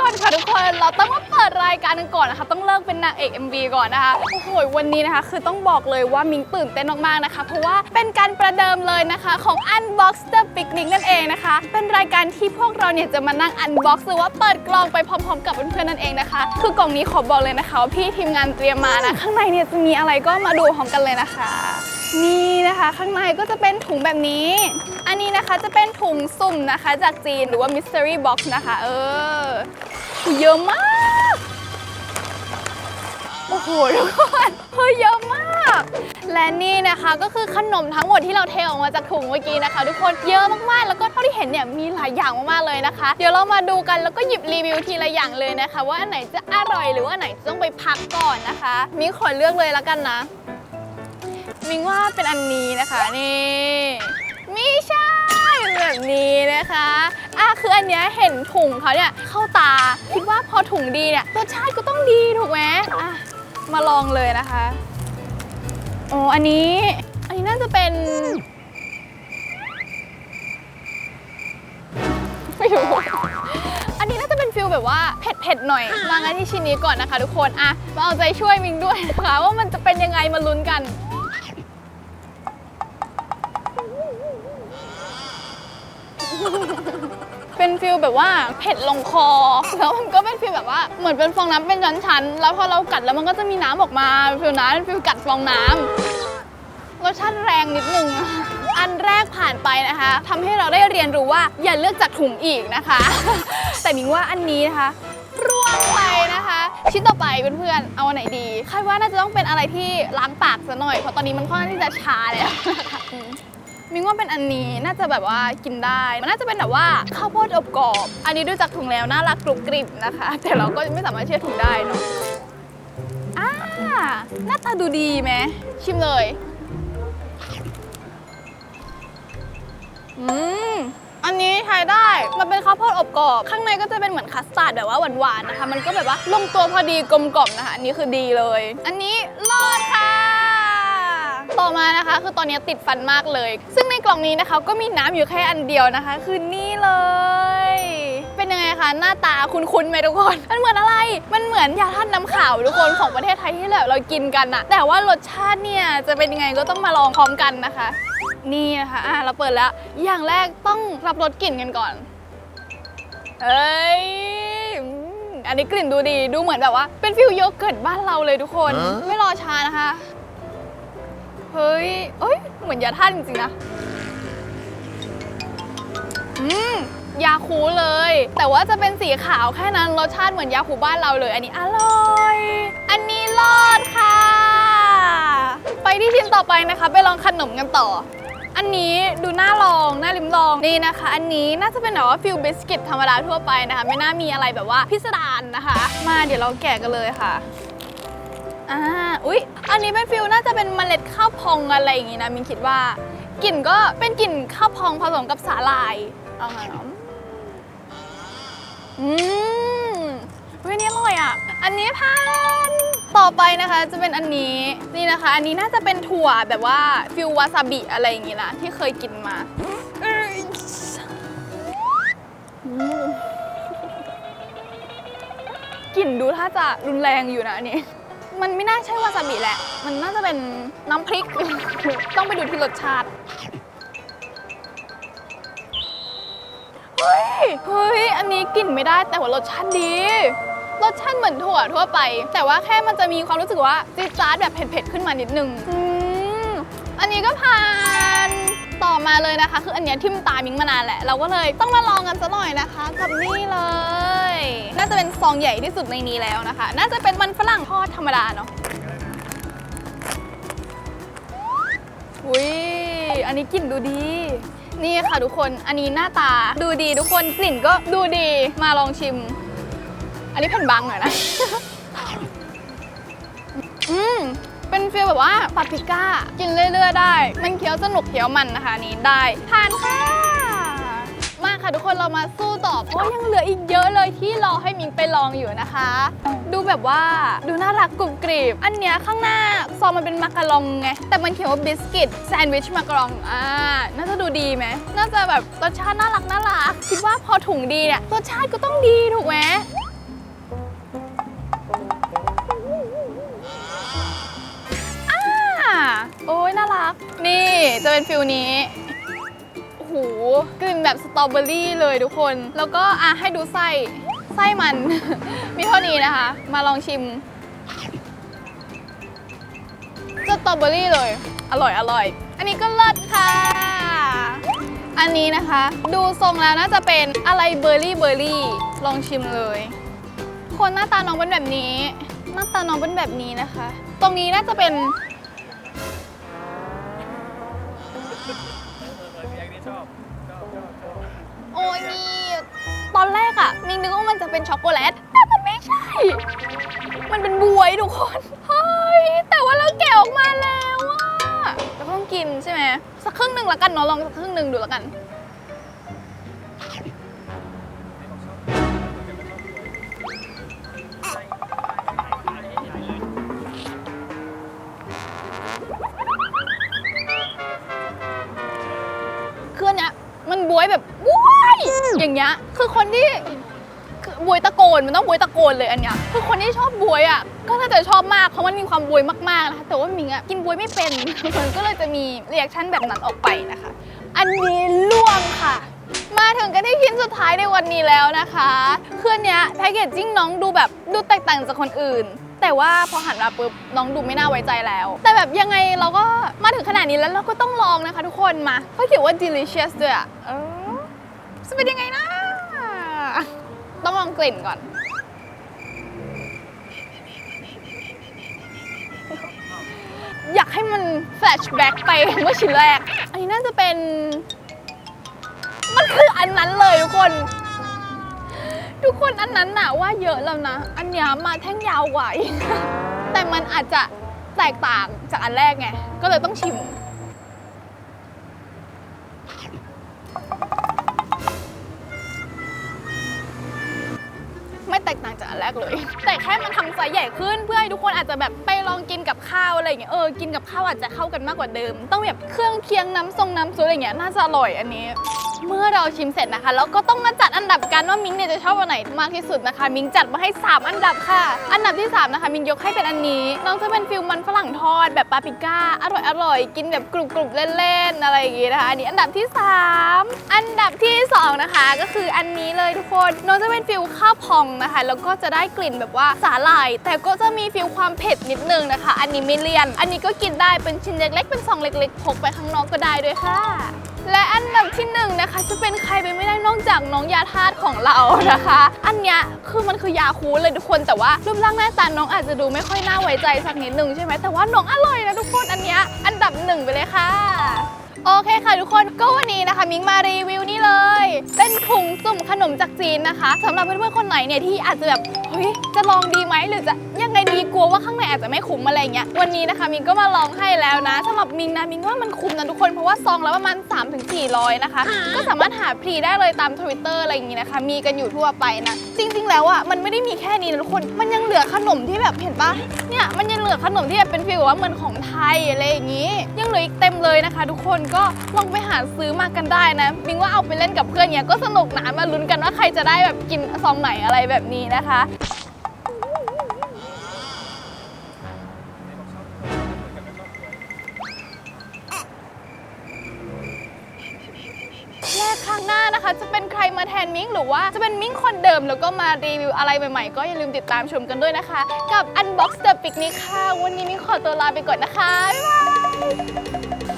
ก่อนค่ะทุกคน เราต้องมาเปิดรายการกันก่อนนะคะ ต้องเลิกเป็นนางเอก MV ก่อนนะคะ โอ้โห วันนี้นะคะ คือต้องบอกเลยว่ามิงตื่นเต้นมากๆนะคะ เพราะว่าเป็นการประเดิมเลยนะคะของ Unbox the Picnic นั่นเองนะคะ เป็นรายการที่พวกเราเนี่ยจะมานั่ง unbox หรือว่าเปิดกล่องไปพร้อมๆ กับเพื่อนๆนั่นเองนะคะ คือกล่องนี้ขอบอกเลยนะคะว่าพี่ทีมงานเตรียมมานะ ข้างในเนี่ยจะมีอะไรก็มาดูพร้อมกันเลยนะคะ นี่นะคะข้างในก็จะเป็นถุงแบบนี้ อันนี้นะคะจะเป็นถุงสุ่มนะคะจากจีนหรือว่า mystery box นะคะ เออ เยอะมาก โอ้โหทุกคนเฮ้ยเยอะมาก และนี่นะคะก็คือขนมทั้งหมดที่เราเทออกมาจากถุงเมื่อกี้นะคะ ทุกคนเยอะมากๆ แล้วก็เท่าที่เห็นเนี่ยมีหลายอย่างมากๆเลยนะคะ เดี๋ยวเรามาดูกันแล้วก็หยิบรีวิวทีละอย่างเลยนะคะ ว่าอันไหนจะอร่อยหรือว่าอันไหนจะต้องไปพักก่อนนะคะ มีขอเลือกเลยละกันนะ มิงว่าเป็นอันนี้นะคะนี่ไม่ใช่เป็นแบบนี้นะคะอะคืออันเนี้ยเห็นถุงเขาเนี่ยเข้าตาคิดว่าพอถุงดีเนี่ยรสชาติก็ต้องดีถูกไหมอะมาลองเลยนะคะโอ้อันนี้ อันนี้น่าจะเป็นไม่รู้อันนี้น่าจะเป็นฟิลแบบว่าเผ็ดๆหน่อยมางั้นที่ชิ้นนี้ก่อนนะคะ ทุกคนอะมาเอาใจช่วยมิงด้วยนะคะว่ามันจะเป็นยังไงมาลุ้นกัน เป็นฟิลแบบว่าเผ็ดลงคอ แล้วมันก็เป็นฟิลแบบว่าเหมือนเป็นฟองน้ำเป็นชั้นๆ แล้วพอเรากัดแล้วมันก็จะมีน้ำออกมาฟิลนั้นฟิลกัดฟองน้ำรสชาติแรงนิดนึงอันแรกผ่านไปนะคะทำให้เราได้เรียนรู้ว่าอย่าเลือกจากถุงอีกนะคะ แต่มิงว่าอันนี้นะคะร่วงไปนะคะ ชิ้นต่อไปเพื่อนๆเอาอันไหนดีคาดว่าน่าจะต้องเป็นอะไรที่ล้างปากซะหน่อยเพราะตอนนี้มันค่อนข้างที่จะชาแล้ว มมิงว่าเป็นอันนี้น่าจะแบบว่ากินได้ มันน่าจะเป็นแบบว่าข้าวโพดอบกรอบ อันนี้ดูจากถุงแล้วน่ารักกรุบกริบนะคะ แต่เราก็ไม่สามารถเชื่อถือได้เนาะอ่าหน้าตาดูดีไหมชิมเลยอืมอันนี้ใช้ได้ มันเป็นข้าวโพดอบกรอบ ข้างในก็จะเป็นเหมือนคัสตาร์ดแบบว่าหวานๆนะคะ มันก็แบบว่าลงตัวพอดีกลมกล่อมนะคะ อันนี้คือดีเลย อันนี้รอดค่ะ ต่อมานะคะคือตอนนี้ติดฟันมากเลย ซึ่งในกล่องนี้นะคะก็มีน้ำอยู่แค่อันเดียวนะคะ คือนี่เลย เป็นยังไงคะหน้าตาคุ้นๆไหมทุกคน มันเหมือนอะไร มันเหมือนยาท่าตุน้ำขาวทุกคนของประเทศไทยที่แบบเรากินกันอะแต่ว่ารสชาติเนี่ยจะเป็นยังไงก็ต้องมาลองพร้อมกันนะคะ นี่นะคะอะเราเปิดแล้ว อย่างแรกต้องรับรสกลิ่นกันก่อนเอ้ยอืมอันนี้กลิ่นดูดี ดูเหมือนแบบว่า เป็นฟิลโยเกิร์ตบ้านเราเลยทุกคนฮะไม่รอช้านะคะ เฮ้ย เอ้ย เหมือนยาท่าตุจริงๆนะ อืม ยาคูเลย แต่ว่าจะเป็นสีขาวแค่นั้น รสชาติเหมือนยาคูบ้านเราเลย อันนี้อร่อย อันนี้รอดค่ะ ไปที่ชิ้นต่อไปนะคะ ไปลองขนมกันต่อ อันนี้ดูน่าลอง น่าลิ้มลอง นี่นะคะ อันนี้น่าจะเป็นแบบว่าฟิลบิสกิตธรรมดาทั่วไปนะคะ ไม่น่ามีอะไรแบบว่าพิสดารนะคะ มาเดี๋ยวเราแกะกันเลยค่ะ อ่าอุ๊ย อันนี้เป็นฟิลน่าจะเป็นเมล็ดข้าวพองอะไรอย่างงี้นะมินคิดว่ากลิ่นก็เป็นกลิ่นข้าวพองผสมกับสาหร่ายเอาไงเนาะอืมเฮ้ยนี่อร่อยอะ อันนี้ผ่านต่อไปนะคะจะเป็นอันนี้นี่นะคะ อันนี้น่าจะเป็นถั่วแบบว่าฟิลวาซาบิอะไรอย่างงี้นะที่เคยกินมาเอ้ยอืมกลิ่นดูถ้าจะรุนแรงอยู่นะอันนี้ มันไม่น่าใช่วาซาบิแหละ มันน่าจะเป็นน้ำพริก ต้องไปดูที่รสชาติ เฮ้ย เฮ้ย อันนี้กลิ่นไม่ได้แต่ว่ารสชาติดี รสชาติเหมือนถั่วทั่วไป แต่ว่าแค่มันจะมีความรู้สึกว่าจี๊ดจ๊าดแบบเผ็ดๆ ขึ้นมานิดนึง อืม อันนี้ก็ผ่าน อมาเลยนะคะ คืออันเนี้ยทิมตามิงมานานแหละ เราก็เลยต้องมาลองกันซะหน่อยนะคะ กับนี่เลย น่าจะเป็นซองใหญ่ที่สุดในนี้แล้วนะคะ น่าจะเป็นมันฝรั่งทอดธรรมดาเนาะอุ้ยอันนี้กลิ่นดูดี นี่ค่ะทุกคน อันนี้หน้าตาดูดีทุกคนกลิ่นก็ดูดีมาลองชิม อันนี้แผ่นบางหน่อยนะ อืม เป็นฟีลแบบว่าปาปริก้า กินเรื่อย ๆ ได้ มันเคี้ยวสนุกเคี้ยวมันนะคะนี้ได้ทานค่ะ มาค่ะทุกคนเรามาสู้ต่อเพราะยังเหลืออีกเยอะเลยที่รอให้มิงไปลองอยู่นะคะ ดูแบบว่าดูน่ารักกรุบกริบอันเนี้ยข้างหน้าซองมันเป็นมาการองไง แต่มันเขียนว่าบิสกิตแซนด์วิชมาการองอ่าน่าจะดูดีไหมน่าจะแบบรสชาติน่ารักน่ารักคิดว่าพอถุงดีเนี่ยรสชาติก็ต้องดีถูกไหม โอ้ยน่ารัก นี่จะเป็นฟิลนี้ โอ้โหกลิ่นแบบสตรอเบอรี่เลยทุกคน แล้วก็อะให้ดูไส้ ไส้มัน มีเท่านี้นะคะ มาลองชิมสตรอเบอรี่เลย อร่อยอร่อย อันนี้ก็เลิศค่ะ อันนี้นะคะ ดูทรงแล้วน่าจะเป็นอะไรเบอร์รี่เบอร์รี่ ลองชิมเลย คนหน้าตาน้องเป็นแบบนี้ หน้าตาน้องเป็นแบบนี้นะคะ ตรงนี้น่าจะเป็น มิงนึกว่ามันจะเป็นช็อกโกแลตแต่มันไม่ใช่ มันเป็นบวยทุกคนเฮ้ยแต่ว่าเราแกะออกมาแล้วอะเราต้องกินใช่ไหมสักครึ่งหนึ่งละกันเนาะลองสักครึ่งหนึ่งดูละกัน อย่างเงี้ยคือคนที่คือบวยตะโกนมันต้องบวยตะโกนเลยอันเนี้ยคือคนที่ชอบบวยอะก็น่าจะชอบมากเพราะมันมีความบวยมากๆนะคะแต่ว่ามิงอะกินบวยไม่เป็น มันก็เลยจะมีเรีแอคชั่นแบบนั้นออกไปนะคะ อันนี้ล่วงค่ะ มาถึงกันที่ชิ้นสุดท้ายในวันนี้แล้วนะคะคืออนเนี้ยแพคเกจจิ้งน้องดูแบบดูแตกต่างจากคนอื่นแต่ว่าพอหันมาปุ๊บน้องดูไม่น่าไว้ใจแล้ว แต่แบบยังไงเราก็มาถึงขนาดนี้แล้วเราก็ต้องลองนะคะทุกคนมาเขาเขียนว่า delicious ด้วยอะ จะเป็นยังไงนะ ต้องลองกลิ่นก่อน อยากให้มันแฟลชแบ็กไปเมื่อชิ้นแรก อันนี้น่าจะเป็น มันคืออันนั้นเลยทุกคน ทุกคนอันนั้นน่ะว่าเยอะแล้วนะ อันนี้มาแท่งยาวกว่าอีกแต่มันอาจจะแตกต่างจากอันแรกไง ก็เลยต้องชิม แตกต่างจากอันแรกเลย แต่แค่มันทำไซส์ใหญ่ขึ้นเพื่อให้ทุกคนอาจจะแบบไปลองกินกับข้าวอะไรอย่างเงี้ยเออกินกับข้าวอาจจะเข้ากันมากกว่าเดิม ต้องแบบเครื่องเคียงน้ำทรงน้ำซุปอะไรเงี้ยน่าจะอร่อยอันนี้ เมื่อเราชิมเสร็จนะคะแล้วก็ต้องมาจัดอันดับกันว่ามิ้งเนี่ยจะชอบอันไหนมากที่สุดนะคะ มิ้งจัดมาให้ 3 อันดับค่ะ อันดับที่ 3 นะคะ มิ้งยกให้เป็นอันนี้น้องจะเป็นฟิลมันฝรั่งทอดแบบปาปริก้า อร่อยอร่อยกินแบบกรุบๆเล่นๆอะไรอย่างงี้นะคะ อันนี้อันดับที่ 3 อันดับที่ 2 นะคะ ก็คืออันนี้เลยทุกคนน้องจะเป็นฟิลข้าวพองนะคะ แล้วก็จะได้กลิ่นแบบว่าสาหร่าย แต่ก็จะมีฟิลความเผ็ดนิดนึงนะคะ อันนี้ไม่เลี่ยน อันนี้ก็กินได้เป็นชิ้นเล็กๆเป็นซองเล็กๆพกไปข้างนอกก็ได้ด้วยค่ะ และอันดับที่หนึ่งนะคะจะเป็นใครไปไม่ได้นอกจากน้องยาธาตุของเรานะคะ อันเนี้ยคือมันคือยาคูลเลยทุกคนแต่ว่ารูปร่างหน้าตาน้องอาจจะดูไม่ค่อยน่าไว้ใจสักนิดนึงใช่ไหมแต่ว่าน้องอร่อยนะทุกคนอันเนี้ยอันดับหนึ่งไปเลยค่ะ โอเคค่ะทุกคนก็วันนี้นะคะมิงมารีวิวนี่เลย เป็นถุงสุ่มขนมจากจีนนะคะสำหรับเพื่อนๆคนไหนเนี่ยที่อาจจะแบบเฮ้ยจะลองดีไหมหรือจะยังไงดีกลัวว่าข้างในอาจจะไม่คุ้มอะไรเงี้ยวันนี้นะคะมิงก็มาลองให้แล้วนะสำหรับมิงนะมิงว่ามันคุ้มนะทุกคนเพราะว่าซองแล้วประมาณ3-400นะคะก็สามารถหาพรีได้เลยตามทวิตเตอร์อะไรอย่างงี้นะคะ มีกันอยู่ทั่วไปนะจริง ๆ แล้วอะมันไม่ได้มีแค่นี้นะทุกคนมันยังเหลือขนมที่แบบเห็นปะเนี่ยมันยังเหลือขนมที่แบบเป็นฟีลว่าเหมือนของไทยอะไรอย่างงี้ ยังเหลืออีกเต็มเลยนะคะ ทุกคนก็ลองไปหาซื้อมากันได้นะมิงว่าเอาไปเล่นกับเพื่อนเนี่ยก็สนุกนะมาลุ้นกันว่าใครจะได้แบบกินซองไหนอะไรแบบนี้นะคะและครั้งหน้านะคะจะเป็นใครมาแทนมิ้งหรือว่าจะเป็นมิ้งคนเดิมแล้วก็มารีวิวอะไรใหม่ๆ ก็อย่าลืมติดตามชมกันด้วยนะคะ กับ Unbox the Picnic ค่ะ วันนี้มิ้งขอตัวลาไปก่อนนะคะ บ๊ายบาย